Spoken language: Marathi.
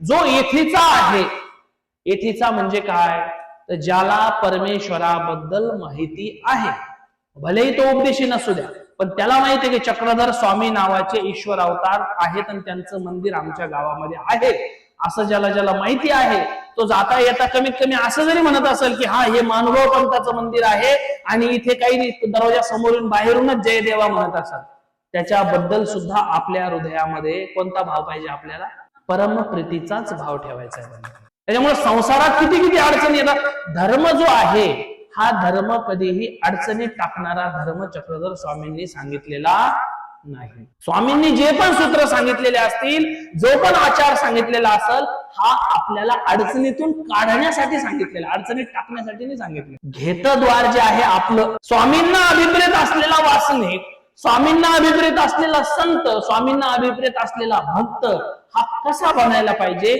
जो येथीचा आहे. येथीचा म्हणजे काय? तर ज्याला परमेश्वराबद्दल माहिती आहे. भलेही तो उपदेशी नसू द्या पण त्याला माहिती आहे की चक्रधर स्वामी नावाचे ईश्वर अवतार आहेत आणि त्यांचं मंदिर आमच्या गावामध्ये आहे. असं ज्याला ज्याला माहिती आहे तो जाता येता कमीत कमी असं जरी म्हणत असेल की हा हे मानव पंथाचं मंदिर आहे आणि इथे काही नाही, दरवाजा समोरून बाहेरूनच जय देवा म्हणत असाल. त्याच्याबद्दल सुद्धा आपल्या हृदयामध्ये कोणता भाव पाहिजे आपल्याला? परमप्रीतीचाच भाव ठेवायचा आहे त्याच्यामुळे संसारात किती किती अडचणी येतात? धर्म जो आहे हा धर्म कधीही अडचणीत टाकणारा धर्म चक्रधर स्वामींनी सांगितलेला नाही. स्वामींनी जे पण सूत्र सांगितलेले असतील जो पण आचार सांगितलेला असेल हा आपल्याला अडचणीतून काढण्यासाठी सांगितलेला अडचणीत टाकण्यासाठी नाही सांगितले घेतद्वार जे आहे आपलं स्वामींना अभिप्रेत असलेला वासनिक स्वामींना अभिप्रेत असलेला संत स्वामींना अभिप्रेत असलेला भक्त हा कसा बनायला पाहिजे?